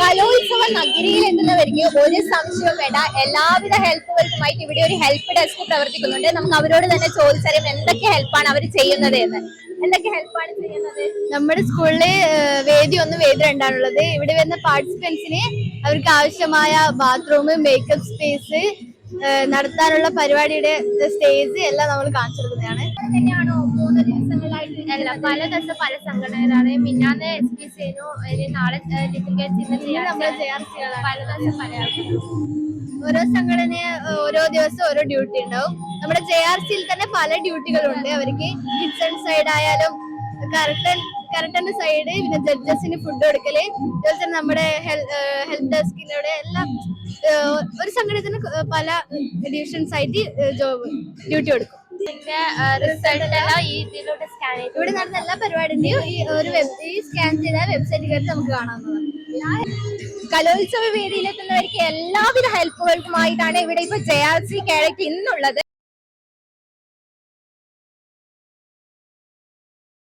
കലോത്സവ നഗരിയിൽ എത്തുന്നവർക്ക് ഒരു സംശയവും വേണ്ട. എല്ലാവിധ ഹെൽപ്പുകൾക്കുമായിട്ട് ഇവിടെ ഒരു ഹെൽപ്പ് ഡെസ്ക് പ്രവർത്തിക്കുന്നുണ്ട്. നമുക്ക് അവരോട് തന്നെ ചോദിച്ചറിയാം എന്തൊക്കെ ഹെൽപ്പാണ് അവർ ചെയ്യുന്നത് എന്ന്. എന്തൊക്കെ ഹെൽപ്പാണ് ചെയ്യുന്നത്? നമ്മുടെ സ്കൂളിൽ വേദി ഒന്ന് വേദി രണ്ടാണുള്ളത്. ഇവിടെ വരുന്ന പാർട്ടിസിപ്പൻസിന് അവർക്ക് ആവശ്യമായ ബാത്റൂം മേക്കപ്പ് സ്പേസ് നടത്താനുള്ള പരിപാടിയുടെ സ്റ്റേജ് എല്ലാം നമ്മൾ കാണിച്ചു കൊടുക്കുന്നതാണ് തന്നെയാണോ മൂന്ന് ദിവസങ്ങളായിട്ട് അല്ല പല ദിവസം പല സംഘടനകളാണ്. മിന്നാന്ന് എസ് പി സേനു നാളെ ചെയ്യാൻ പല ദിവസം പല ഓരോ സംഘടന ഓരോ ദിവസം ഓരോ ഡ്യൂട്ടി ഉണ്ടാവും. നമ്മുടെ ജെ ആർ സിയിൽ തന്നെ പല ഡ്യൂട്ടികളുണ്ട്. അവർക്ക് കിച്ചൺ സൈഡ് ആയാലും കറക്റ്റൻ കറക്റ്റന്റെ സൈഡ് പിന്നെ ജഡ്ജസിന് ഫുഡ് കൊടുക്കൽ. അതുപോലെ തന്നെ നമ്മുടെ ഹെൽത്ത് ഡെസ്കിലൂടെ എല്ലാം ഒരു സംഘടനത്തിന് പല ഡിവിഷൻസ് ആയിട്ട് ജോബ് ഡ്യൂട്ടി കൊടുക്കും. ഇതിന്റെ റിസൾട്ട് എല്ലാം ഈ ഇതിലൂടെ സ്കാൻ ചെയ്തു ഇവിടെ നടന്ന എല്ലാ പരിപാടിന്റെയും ഈ ഒരു വെബ് സ്കാൻ ചെയ്ത വെബ്സൈറ്റിൽ കയറി നമുക്ക് കാണാവുന്നതാണ്. കലോത്സവ വേദിയിലെത്തുന്നവർക്ക് എല്ലാവിധ ഹെൽപ്പുകൾക്കുമായിട്ടാണ് ഇവിടെ ഇപ്പൊ ജയാസി ആർ ഇന്നുള്ളത്.